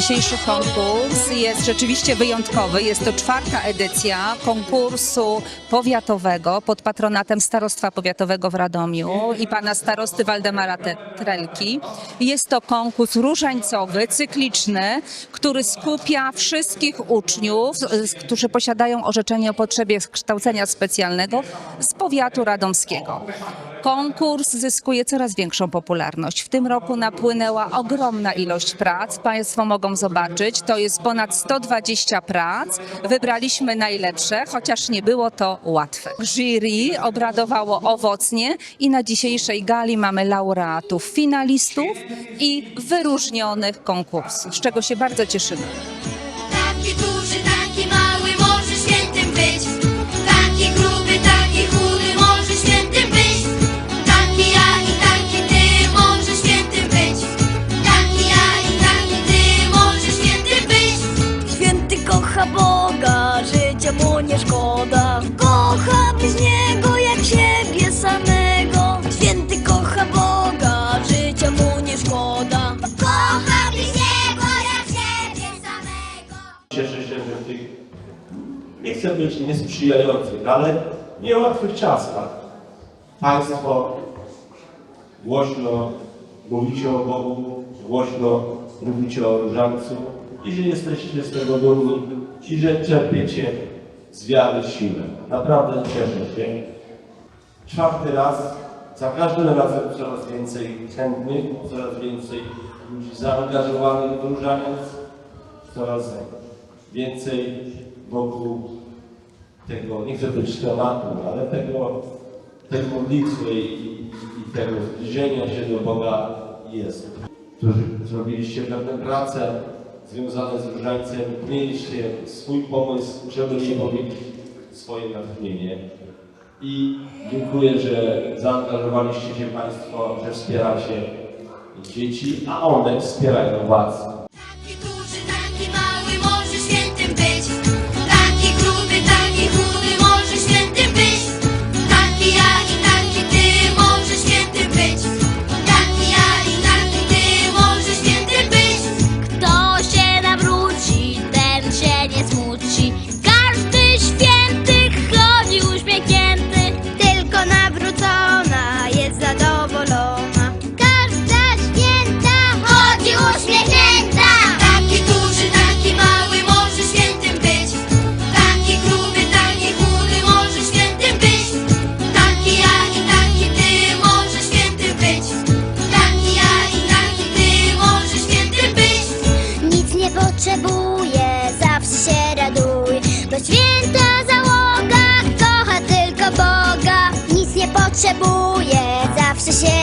Dzisiejszy konkurs jest rzeczywiście wyjątkowy. Jest to czwarta edycja konkursu powiatowego pod patronatem Starostwa Powiatowego w Radomiu i pana starosty Waldemara Trelki. Jest to konkurs różańcowy, cykliczny, który skupia wszystkich uczniów, którzy posiadają orzeczenie o potrzebie kształcenia specjalnego z powiatu radomskiego. Konkurs zyskuje coraz większą popularność. W tym roku napłynęła ogromna ilość prac. Państwo mogą zobaczyć, to jest ponad 120 prac. Wybraliśmy najlepsze, chociaż nie było to łatwe. Jury obradowało owocnie i na dzisiejszej gali mamy laureatów, finalistów i wyróżnionych konkursów, z czego się bardzo cieszymy. Nie szkoda. Kocha bez niego jak siebie samego. Święty kocha Boga, życia mu nie szkoda. Kocha byś niego jak siebie samego. Cieszę się, że w tych, nie chcę być niesprzyjających, ale niełatwych czasach Państwo głośno mówicie o Bogu, głośno mówicie o różańcu i że jesteście z tego dumni i że czerpiecie z wiary siłę. Naprawdę cieszę się. Czwarty raz, za każdym razem coraz więcej chętnych, coraz więcej ludzi zaangażowanych w różaniec, coraz więcej wokół tego, nie chcę powiedzieć tematu, ale tego, tej modlitwy i, i tego zbliżenia się do Boga jest. Którzy zrobiliście pewne prace związane z różańcem, mieliście swój pomysł, żeby nie powiedzieć swoje natchnienie. I dziękuję, że zaangażowaliście się Państwo, że wspieracie dzieci, a one wspierają Was. she potrzebuję, zawsze się